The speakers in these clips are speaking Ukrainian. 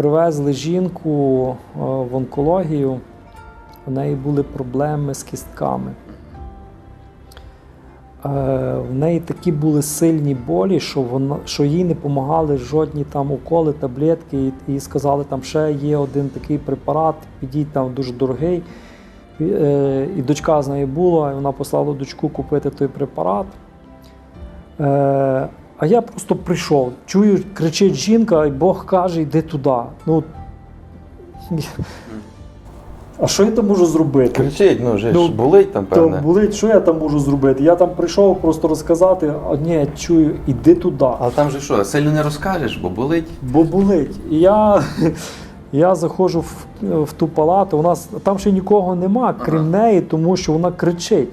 привезли жінку е, в онкологію, у неї були проблеми з кістками. Е, В неї такі були сильні болі, що, вона, що їй не допомагали жодні там уколи, таблетки, і, сказали, там ще є один такий препарат, підіть там дуже дорогий. Е, І дочка з нею була, і вона послала дочку купити той препарат. А я просто прийшов, чую, кричить жінка, і Бог каже, йди туди. Ну, а що я там можу зробити? Кричить, ну вже Ну, ж болить там, То болить, що я там можу зробити? Я там прийшов просто розказати, а ні, я чую, іди туди. Але там же що, сильно не розкажеш, бо болить. Бо болить. І я, я заходжу в, в ту палату, у нас там ще нікого нема, крім неї, тому що вона кричить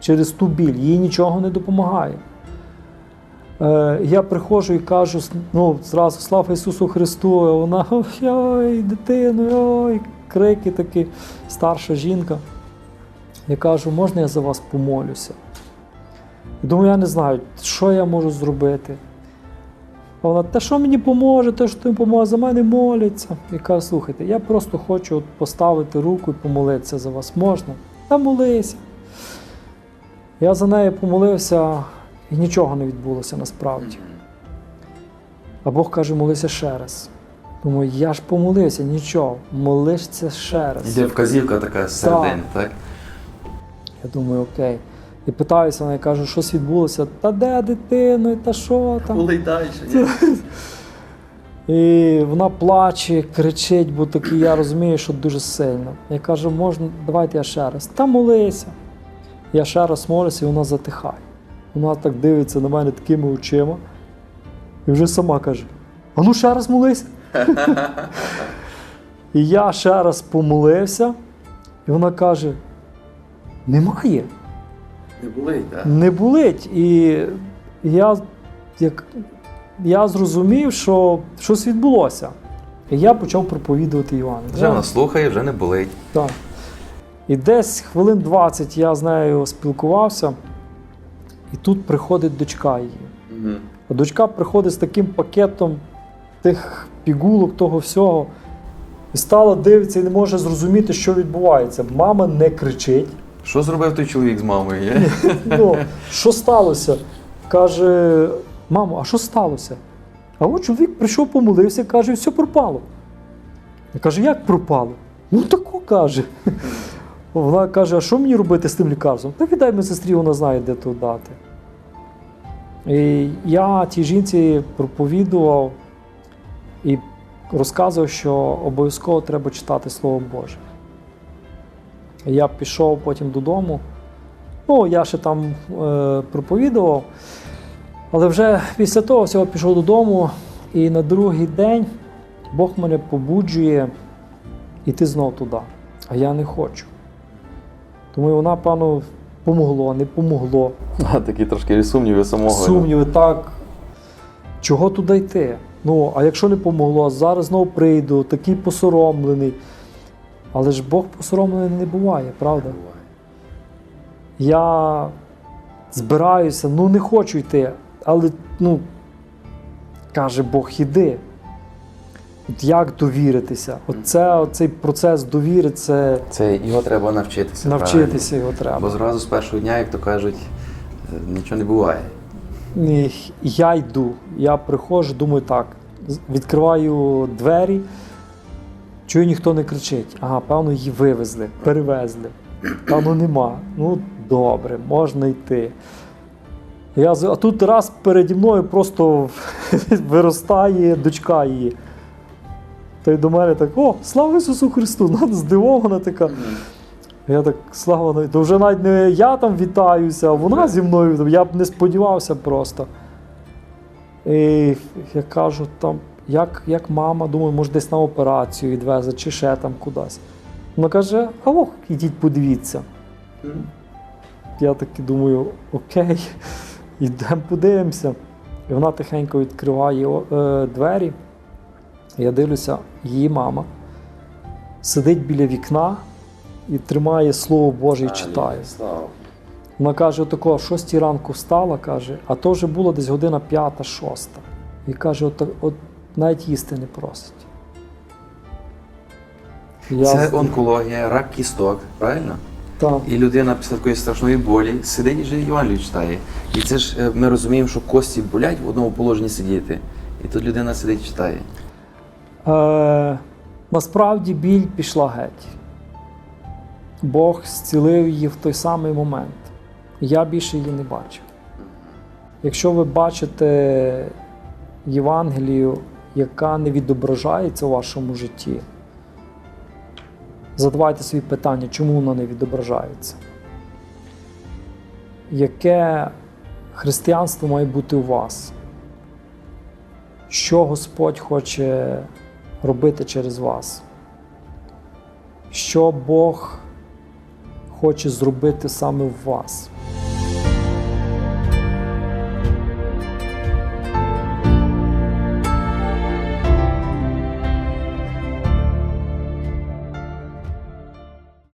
через ту біль, їй нічого не допомагає. Е, я приходжу і кажу, ну, зразу слава Ісусу Христу, а вона ой, дитину, ой, крики такі, старша жінка. Я кажу, можна я за вас помолюся? Думаю, я не знаю, що я можу зробити. А вона, та що мені поможе, те, що ти поможе, за мене моляться. Я кажу, слухайте, я просто хочу от поставити руку і помолитися за вас. Можна? Та молися. Я за нею помолився, і нічого не відбулося насправді. А Бог каже, молися ще раз. Думаю, я ж помолився, нічого, молишся ще раз. Йде вказівка така з середини, так? Я думаю, окей. І питаюся, вона я кажу, щось відбулося. Та де дитину, та що там? Далі. І вона плаче, кричить, бо таки я розумію, що дуже сильно. Я кажу, можна, давайте я ще раз. Та молися. Я ще раз молюся, і вона затихає. Вона так дивиться на мене такими очима. І вже сама каже: а ну ще раз молися. і я ще раз помолився, і вона каже: немає. Не болить, так? Не болить. І я, як, я зрозумів, що щось відбулося. І я почав проповідувати Івана. Вже вона слухає, вже не болить. Так. І десь хвилин 20 я з нею спілкувався, і тут приходить дочка її. А дочка приходить з таким пакетом тих пігулок, того всього. І стала дивиться і не може зрозуміти, що відбувається. Мама не кричить. Що зробив той чоловік з мамою? є? Ну, що сталося? Каже, мамо, а що сталося? А от чоловік прийшов, помолився, каже, все пропало. Я кажу, як пропало? Ну тако каже. Вона каже, а що мені робити з тим лікарством? Та віддай сестрі, вона знає, де то дати. І я тій жінці проповідував і розказував, що обов'язково треба читати Слово Боже. Я пішов потім додому. Ну, я ще там е, проповідував, але вже після того всього пішов додому, і на другий день Бог мене побуджує йти знов туди. А я не хочу. Тому вона, пану, помогло, не помогло. А, Такі трошки сумніви самого. Сумніви, так. Чого туди йти? Ну, а якщо не помогло, зараз знову прийду, такий посоромлений. Але ж Бог посоромлений не буває, правда? Не буває. Я збираюся, ну не хочу йти, але ну, каже Бог, іди. От як довіритися? Оце, оцей процес довіри це Це його треба навчитися. навчитися його правильно. Бо зразу з першого дня, як то кажуть, е, нічого не буває. Я йду, я приходжу, думаю так, відкриваю двері, чую, ніхто не кричить. Ага, певно, її вивезли, перевезли. Певно, нема. Ну, добре, можна йти. Я, а тут раз переді мною просто виростає дочка її. Та й до мене так: о, слава Ісусу Христу! Вона здивована така. Я так, слава, то вже навіть не я там вітаюся, а вона зі мною. Я б не сподівався просто. І я кажу, там, як, як мама, думаю, може десь на операцію відвезе, чи ще там кудись. Вона каже, а ох, ідіть подивіться. Я таки думаю, окей, йдемо подивимося. І вона тихенько відкриває е, двері. Я дивлюся, її мама сидить біля вікна і тримає Слово Боже і читає. Вона каже, отако, в 6 ранку встала, каже, а то вже було десь година п'ята, шоста. І каже, от, от навіть їсти не просить. Я Це онкологія, рак кісток, правильно? Так. І людина після такої страшної болі сидить і вже Євангелію читає. І це ж е, ми розуміємо, що кості болять в одному положенні сидіти. І тут людина сидить і читає. Е, насправді біль пішла геть. Бог зцілив її в той самий момент. Я більше її не бачив. Якщо ви бачите Євангелію, яка не відображається у вашому житті, задавайте собі питання, чому вона не відображається. Яке християнство має бути у вас? Що Господь хоче робити через вас? Що Бог хоче зробити саме в вас?